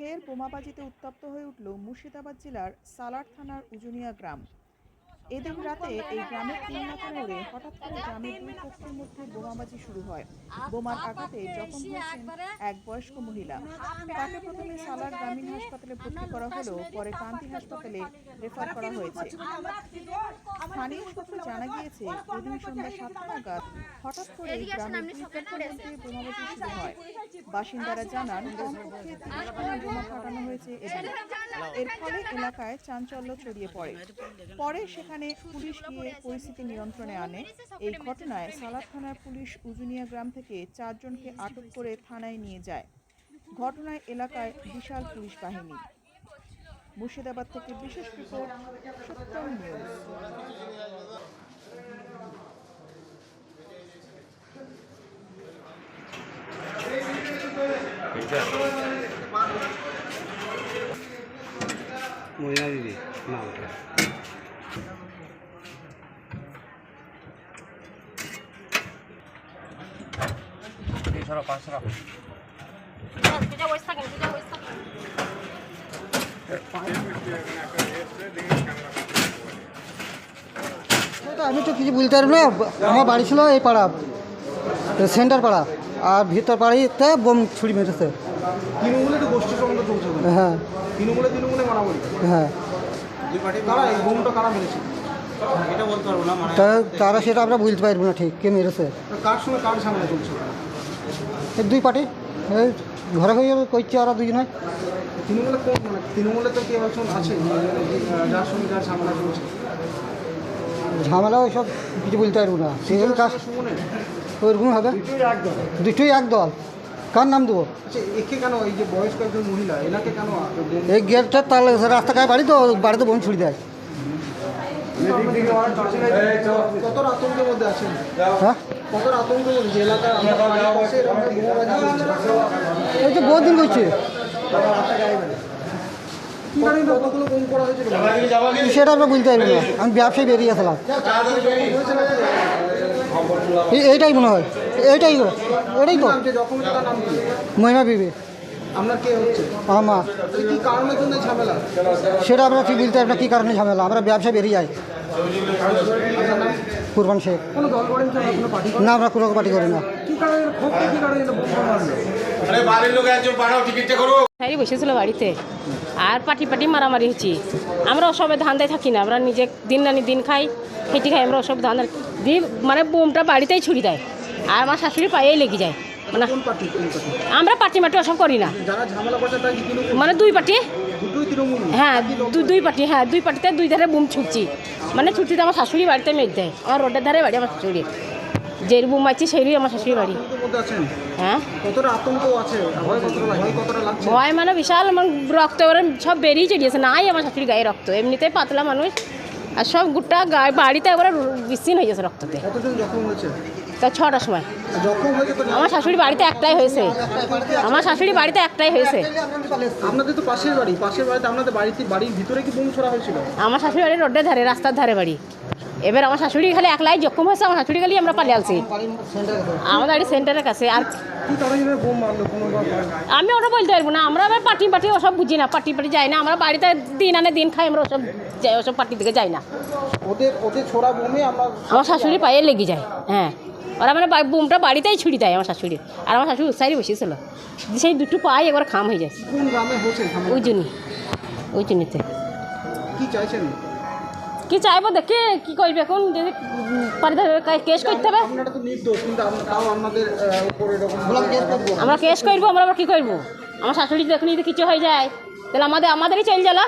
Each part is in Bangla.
ফের বোমাবাজিতে উত্তপ্ত হয়ে উঠল মুর্শিদাবাদ জেলার সালার থানার উজুনিয়া গ্রাম। এদিন রাতে এই গ্রামের তিনমাথা মোড়ে হঠাৎ করে গ্রামের দুই পক্ষের মধ্যে বোমাবাজি শুরু হয়। বোমার আঘাতে জখম হয়েছেন এক বয়স্ক মহিলা তাকে প্রথমে সালার গ্রামীণ হাসপাতালে ভর্তি করা হলেও পরে কান্তি হাসপাতালে রেফার করা হয়েছে। স্থানীয় সূত্রে জানা গিয়েছে এদিন সন্ধ্যা সাতটা নাগাদ হঠাৎ করে গ্রামের দুই পক্ষের মধ্যে বোমাবাজি শুরু হয়। বাসিন্দারা জানান কমপক্ষে তিরিশ বোমা বোমা ফাটানো হয়েছে এদিন। এর ফলে এলাকায় চাঞ্চল্য ছড়িয়ে পড়ে। পরে সেখানে পুলিশ গিয়ে পরিস্থিতি নিয়ন্ত্রণে আনে। এই ঘটনায় সালাদ থানার পুলিশ উজুনিয়া গ্রাম থেকে চারজনকে আটক করে থানায় নিয়ে যায়। ঘটনায় এলাকায় বিশাল পুলিশ বাহিনী। মুর্শিদাবাদ থেকে বিশেষ রিপোর্ট, সত্যম নিউজ। দিদি না ওটা। তিনশো পাঁচশো তুঝা বসে থাকেন তুঝা বসে থাকেন আমি তো কিছু বলতে পারব না। আমার বাড়ি ছিল এই পাড়া সেন্টার পাড়া। আর ভিতর পাড়াতে বোম ছুরি মেরেছে। তৃণমূলে তো গোষ্ঠী সম্বন্ধে চলছে হ্যাঁ। তৃণমূলে তৃণমূলে মারামারি। হ্যাঁ। কারা এই বোমটা কারা মেরেছে? এটা বলতে পারব না মানে তারা সেটা আমরা বুঝতে পারব না ঠিক কে মেরেছে। কার সঙ্গে কার ঝামেলা চলছে? দুই পার্টি। ঘরে হয়ে করছে ওরা দুজনে তৃণমূলে কোন মানে তৃণমূলে তো কেউ একজন আছে মানে, যার সঙ্গে যার ঝামেলা চলছে? ঝামেলা ওইসব কিছু বলতে পারব না। সেই কাজ ওইরকম হবে। দুটোই এক দল কার নাম দেবো? আচ্ছা একে কেন এই যে বয়স্ক একজন মহিলা এনাকে কেন বোম এই গেটটা তার রাস্তা কায় বাড়ি তো বাড়িতে বোম ছুড়ি দেয়। হ্যাঁ? এই তো বহুত দিন করছে সেটা আমরা বলতে পারব না। আমি ব্যবসায় বেরিয়ে আসলাম। এই- এইটাই মনে হয়। এইটাই তো এটাই তো। কি? মহিমা বিবি। আপনার আমার কি সেটা আমরা ঠিক বলতে আপনার কী কারণে ঝামেলা? আমরা ব্যবসা বেরিয়ে যাই। কুরবান শেখ। কোনো দল করেন কি আপনার কোনো পার্টি না আমরা কোনো পার্টি করি না। কি কি হ্যাঁ? বসেছিল বাড়িতে। আর পাটি পাটি মারামারি হচ্ছে। আমরা ওসবে ধান্দায় থাকি না আমরা নিজে দিন আনি দিন খাই খেটি খাই আমরা ওসব ধান্দা দিয়ে মানে বোমটা বাড়িতেই ছুরি দেয়। আর আমার শাশুড়ি পায়েই লেগে যায়। মানে পার্টি আমরা পাটি মাটি ওসব করি না। তৃণমূল? মানে দুই পার্টি। হ্যাঁ দুই দুই পাটি হ্যাঁ দুই পার্টিতে দুই ধারে বুম ছুটছি। মানে ছুটছিতে আমার শাশুড়ি বাড়িতে মেঘ দেয়। আমার রোডের ধারে বাড়ি আমার শাশুড়ি। যেই বুম মারছি সেইরই আমার শাশুড়ি বাড়ি। হ্যাঁ। আছে? ভয় মানে বিশাল আমার রক্ত সব বেরিয়ে চড়িয়েছে নাই আমার শাশুড়ি গায়ে রক্ত। এমনিতে পাতলা মানুষ। আর সব গোটা বাড়িতে একবারে বিচ্ছিন্ন হয়ে গেছে রক্ততে। তা ছটার সময়। আমার শাশুড়ি বাড়িতে একটাই হয়েছে। আমার শাশুড়ি বাড়িতে একটাই হয়েছে। আপনাদের তো পাশের বাড়ি পাশের বাড়িতে আপনাদের বাড়িতে বাড়ির ভিতরে কি বোম ছোড়া হয়েছিল? আমার শাশুড়ি বাড়ির রোডের ধারে রাস্তার ধারে বাড়ি। এবার আমার শাশুড়ি খালি একলাই জখম হয়েছে আমার শাশুড়ি খালি আমরা পালিয়ে আসছি আমাদের বাড়ি সেন্টারের কাছে। আর আমি ওটা বলতে পারব না আমরা আবার পার্টি পার্টি ওসব বুঝি না পার্টি পার্টি যাই না আমরা বাড়িতে দিন আনে দিন খাই আমরা ওসব যাই ওসব পার্টির দিকে যাই না। ওদের ওদের ছোড়া বোমে আমরা আমার শাশুড়ি পায়ে লেগে যায় হ্যাঁ। ওরা মানে বুমটা বাড়িতেই ছুরি দেয় আমার শাশুড়ি। আর আমার শাশুড়ি উৎসাহি বসেছিল সেই দুটো পায়ে একবার খাম হয়ে যায়। ওই জন্যই ওই জন্যতে কি চাইছেন? কি চাইব দেখে কি করবে এখন? যদি কেস করতে হবে। আমরা- কেস করব। আমরা আবার কী করব? আমার শাশুড়ি দেখুন যদি কিছু হয়ে যায় তাহলে আমাদের আমাদেরই চল জ্বালা।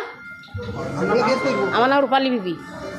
আমার নাম রূপালী বিবি।